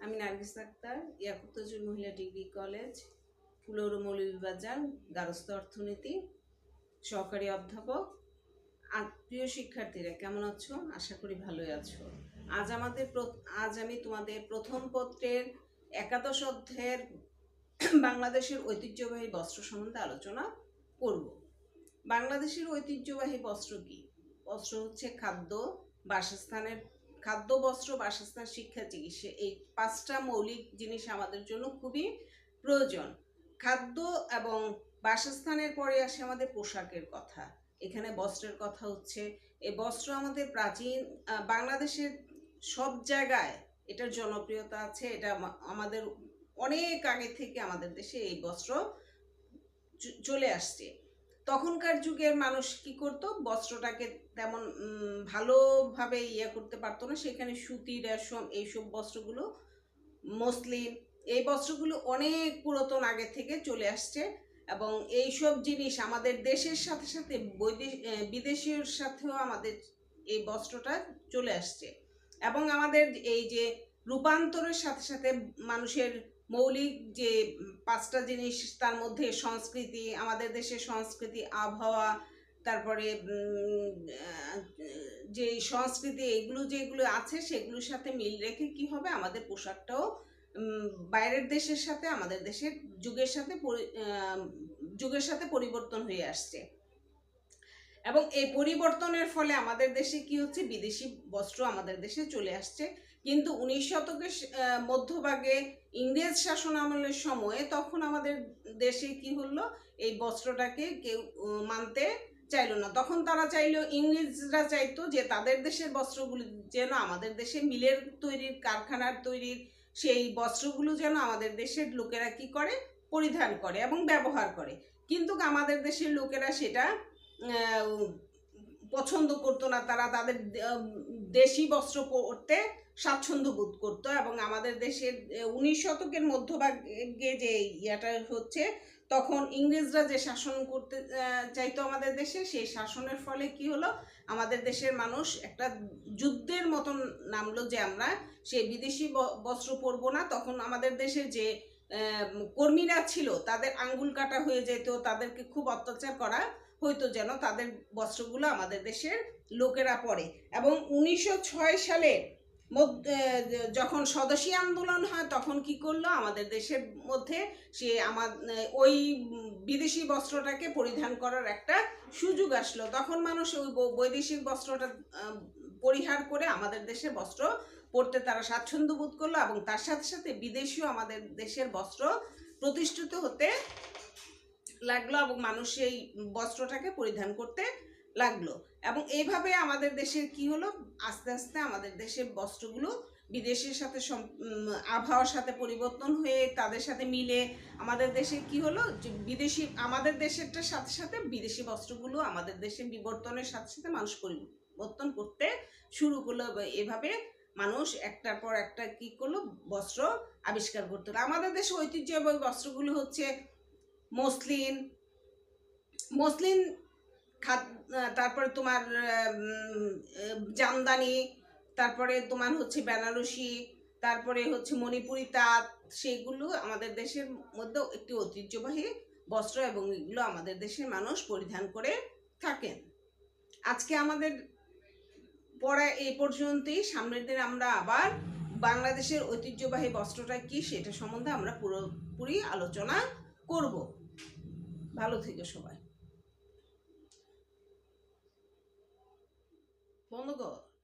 আমি নার্গিস আক্তার ইয়াকুতজুর মহিলা ডিগ্রি কলেজ ফুলৌর মৌলভীবাজার গারস্থ অর্থনীতি, সহকারী অধ্যাপক। প্রিয় শিক্ষার্থীরা, কেমন আছো? আশা করি ভালোই আছো। আজ আমাদের আজ আমি তোমাদের প্রথম পত্রের একাদশ অধ্যায়ের বাংলাদেশের ঐতিহ্যবাহী বস্ত্র সম্বন্ধে আলোচনা করব। বাংলাদেশের ঐতিহ্যবাহী বস্ত্র কি? বস্ত্র হচ্ছে খাদ্য, বাসস্থানের খাদ্য, বস্ত্র, বাসস্থান, শিক্ষা, চিকিৎসা, এই পাঁচটা মৌলিক জিনিস আমাদের জন্য খুবই প্রয়োজন। খাদ্য এবং বাসস্থানের পরে আসে আমাদের পোশাকের কথা। এখানে বস্ত্রের কথা হচ্ছে। এই বস্ত্র আমাদের প্রাচীন বাংলাদেশের সব জায়গায় এটার জনপ্রিয়তা আছে। এটা আমাদের অনেক আগে থেকে আমাদের দেশে এই বস্ত্র চলে আসছে। তখনকার যুগের মানুষ কি করত? বস্ত্রটাকে তেমন ভালোভাবে ইয়ে করতে পারতো না। সেখানে সুতি রেশম এইসব বস্ত্রগুলো মসলিন এই বস্ত্রগুলো অনেক পুরাতন আগে থেকে চলে আসছে। এবং এইসব জিনিস আমাদের দেশের সাথে সাথে বৈদেশ- আহ, বিদেশীয় সাথেও আমাদের এই বস্ত্রটা চলে আসছে। এবং আমাদের এই যে রূপান্তরের সাথে সাথে মানুষের মৌলিক যে পাঁচটা জিনিস তার মধ্যে সংস্কৃতি, আমাদের দেশের সংস্কৃতি, আবহাওয়া, তারপরে যে সংস্কৃতি এগুলো যেগুলো আছে সেগুলোর সাথে মিল রেখে কি হবে? আমাদের পোশাকটাও বাইরের দেশের সাথে, আমাদের দেশের যুগের সাথে যুগের সাথে পরিবর্তন হয়ে আসছে। এবং এই পরিবর্তনের ফলে আমাদের দেশে কি হচ্ছে? বিদেশি বস্ত্র আমাদের দেশে চলে আসছে। কিন্তু উনিশ শতকের মধ্যভাগে ইংরেজ শাসন আমলের সময়ে তখন আমাদের দেশে কি হলো? এই বস্ত্রটাকে কেউ মানতে চাইলো না। তখন তারা চাইলো ইংরেজরা চাইতো যে তাদের দেশের বস্ত্রগুলি যেন আমাদের দেশে মিলের তৈরির, কারখানার তৈরির, সেই বস্ত্রগুলো যেন আমাদের দেশের লোকেরা কি করে? পরিধান করে এবং ব্যবহার করে। কিন্তু আমাদের দেশের লোকেরা সেটা পছন্দ করতো না, তারা তাদের দেশি বস্ত্র পরতে স্বাচ্ছন্দ্য বোধ করতো এবং আমাদের দেশের উনিশ শতকের মধ্যভাগে যে ইয়াটা হচ্ছে, তখন ইংরেজরা যে শাসন করতে চাইতো আমাদের দেশে, সেই শাসনের ফলে কি হলো? আমাদের দেশের মানুষ একটা যুদ্ধের মতন নামলো যে আমরা সেই বিদেশি বস্ত্র পরবো না, তখন আমাদের দেশের যে কর্মীরা ছিল, তাদের আঙ্গুল কাটা হয়ে যেত, তাদেরকে খুব অত্যাচার করা হয়তো যেন তাদের বস্ত্রগুলো আমাদের দেশের লোকেরা পরে। এবং উনিশশো ছয় সালে যখন স্বদেশী আন্দোলন হয়, তখন কি করল? আমাদের দেশের মধ্যে সে আমার ওই বিদেশি বস্ত্রটাকে পরিধান করার একটা সুযোগ আসলো। তখন মানুষ ওই বৈদেশিক বস্ত্রটা পরিহার করে আমাদের দেশের বস্ত্র পরতে তারা স্বাচ্ছন্দ্য বোধ করল এবং তার সাথে সাথে বিদেশিও আমাদের দেশের বস্ত্র প্রতিষ্ঠিত হতে লাগল এবং মানুষ এই বস্ত্রটাকে পরিধান করতে লাগল। এবং এইভাবে আমাদের দেশের কি হলো? আস্তে আস্তে আমাদের দেশের বস্ত্রগুলো বিদেশের সাথে আবহাওয়ার সাথে পরিবর্তন হয়ে তাদের সাথে মিলে আমাদের দেশে কি হলো? যে বিদেশি, আমাদের দেশেরটার সাথে সাথে বিদেশি বস্ত্রগুলো আমাদের দেশে বিবর্তনের সাথে সাথে মানুষ পরিবর্তন করতে শুরু করল। এভাবে মানুষ একটার পর একটা কি করল? বস্ত্র আবিষ্কার করতে আমাদের দেশে ঐতিহ্যবাহী বস্ত্রগুলো হচ্ছে মসলিন মসলিন খাদ তারপরে তোমার জামদানি, তারপরে তোমার হচ্ছে বেনারসি, তারপরে হচ্ছে মণিপুরি তাঁত, সেগুলো আমাদের দেশের মধ্যে একটি ঐতিহ্যবাহী বস্ত্র এবং এগুলো আমাদের দেশের মানুষ পরিধান করে থাকেন। আজকে আমাদের পড়া এই পর্যন্তই। সামনের দিন আমরা আবার বাংলাদেশের ঐতিহ্যবাহী বস্ত্রটা কি সেটা সম্বন্ধে আমরা পুরোপুরি আলোচনা করব। ভালো থেকে সবাই। বন্ধ কর